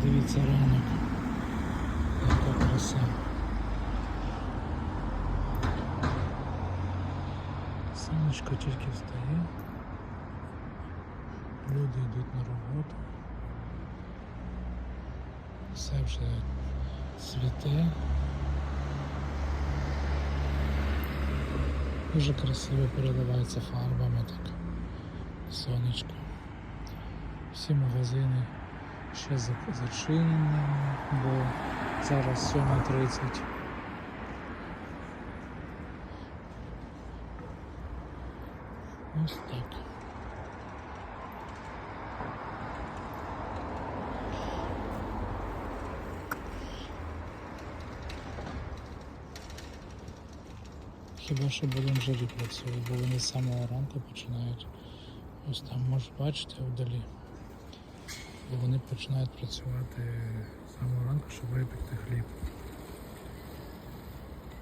Подивіться ранок. Яка краса. Сонечко тільки встає. Люди йдуть на роботу. Все вже цвіте. Дуже красиво переливається фарбами так. Сонечко. Всі магазини ще за- зачинені, бо зараз 7.30. Ось так. Хіба що Болонжері працює, бо вони з самого ранку починають. Ось там можеш бачити вдалі бо вони починають працювати з самого ранку, щоб випекти хліб.